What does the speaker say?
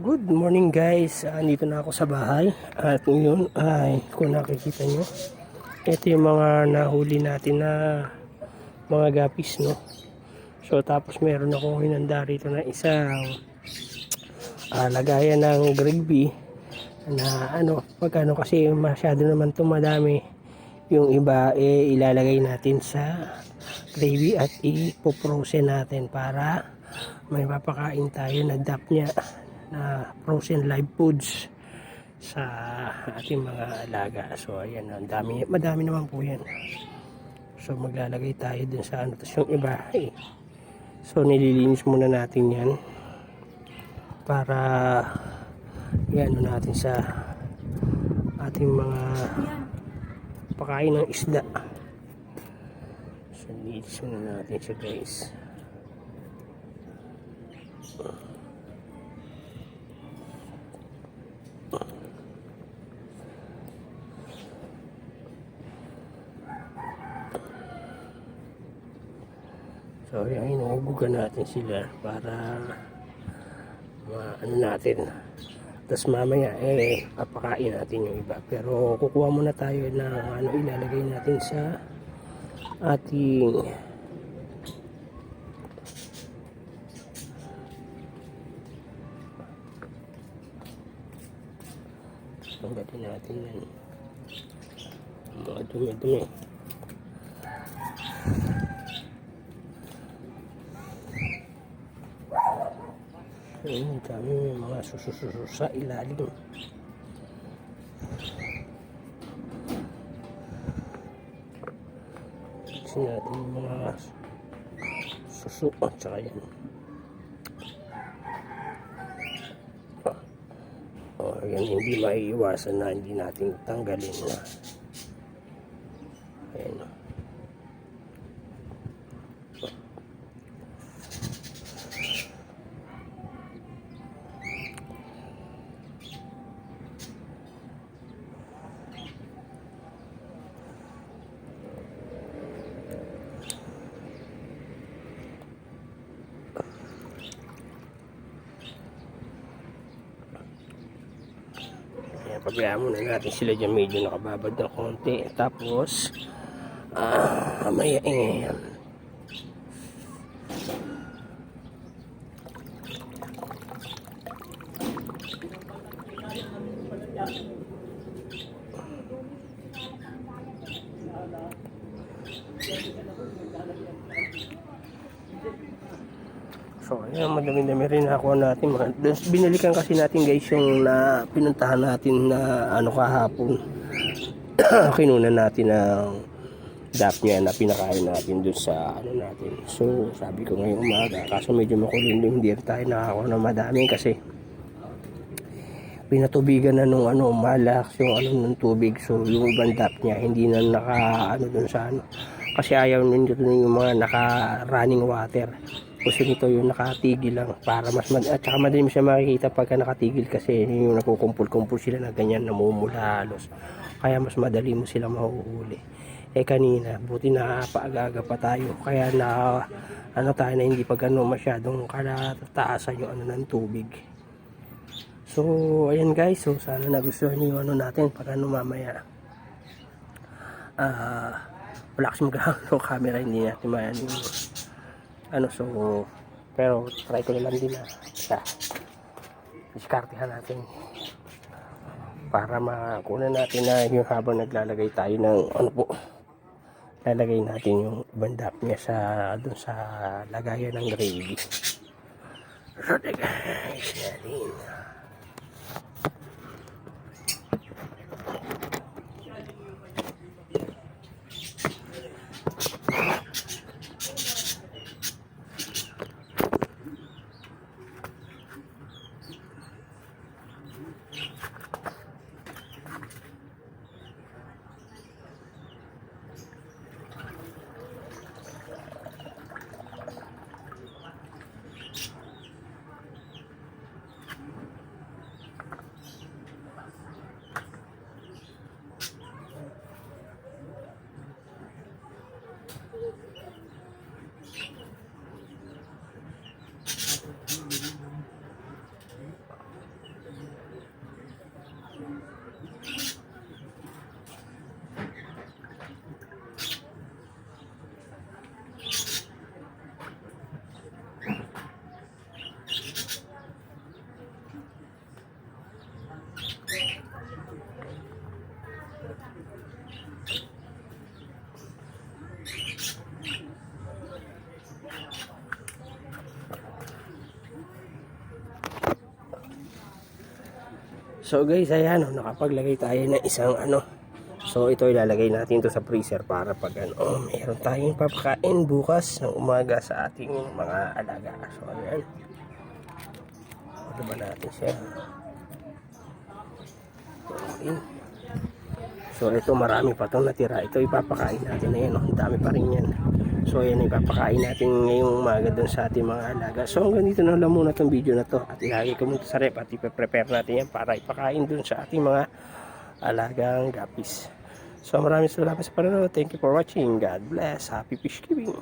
Good morning guys, andito na ako sa bahay. At ngayon ay kung nakikita nyo ito yung mga nahuli natin na mga gapis no? So tapos meron akong hinanda rito na isang ah, lagayan ng gravy na ano pagkano kasi masyado naman itong madami. Yung iba eh, ilalagay natin sa gravy at ipoprosen natin para may papakain tayo na dap niya na frozen live foods sa ating mga alaga. So ayan, ang dami, madami naman po yan. So maglalagay tayo dun sa ano. Tapos yung iba, eh, so nililinis muna natin yan para yan natin sa ating mga pakain ng isda. So nilinis muna natin siya guys. So, yan, inuubugan natin sila para ma- ano natin. Tapos mamaya, eh, papakain natin yung iba. Pero kukuha muna tayo ng ano ilalagay natin sa ating Tanggalin natin yan. Mga dumi-dumi. Ayun, kami mga susususo sa ilalim. Tignan natin yung mga suso at saka yan. Oh, yan hindi maiiwasan na hindi natin tanggalin na. Ayan. Pabayaan muna natin sila dyan medyo nakababad ng konti. Tapos, ah, mamaya eh, So, ayan, madami-dami rin nakuha natin. Binalikan kasi natin guys yung na pinuntahan natin na ano kahapon. Kinunan natin ng dap niya na pinakain natin dun sa ano natin. So, sabi ko ngayong umaga, kaso medyo makulimlim, rin tayo nakakuha ng madami kasi pinatubigan na nung ano, malax yung ano ng tubig. So, yung ibang dap niya, hindi na naka ano dun sa ano. Kasi ayaw nito yung mga naka running water. Gusto nito yung nakatigil lang para mas mad at saka madali mo siya makikita pagka nakatigil kasi yung nakukumpul-kumpul sila na ganyan namumula halos. Kaya mas madali mo sila mahuhuli. Eh kanina, buti na paagaga pa tayo. Kaya na ano tayo na hindi pa gano'n masyadong kalataasan yung ano ng tubig. So, ayan guys. So, sana nagustuhan niyo ano natin pag ano mamaya. Ah, wala kasi magkakaroon camera, hindi natin mayan yung ano, so, pero try ko na lang din na sa diskartehan natin para makuna natin na yung habang naglalagay tayo ng ano po lalagay natin yung bandap niya sa dun sa lagayan ng gravy. So guys yarin So guys, ayan, oh, nakapaglagay tayo ng isang ano. So ito ilalagay natin to sa freezer para pag ano, oh, meron tayong papakain bukas ng umaga sa ating mga alaga. So ayan. Ano ba natin siya? Okay. So ito marami pa itong natira. Ito ipapakain natin na yan. Oh. Ang dami pa rin yan. So yan ipapakain natin ngayong umaga dun sa ating mga alaga. So hanggang dito na lang muna itong video na to. At ilagay ko muna sa rep at ipaprepare natin yan para ipakain dun sa ating mga alagang gapis. So maraming salamat sa panonood. Thank you for watching. God bless. Happy fish keeping.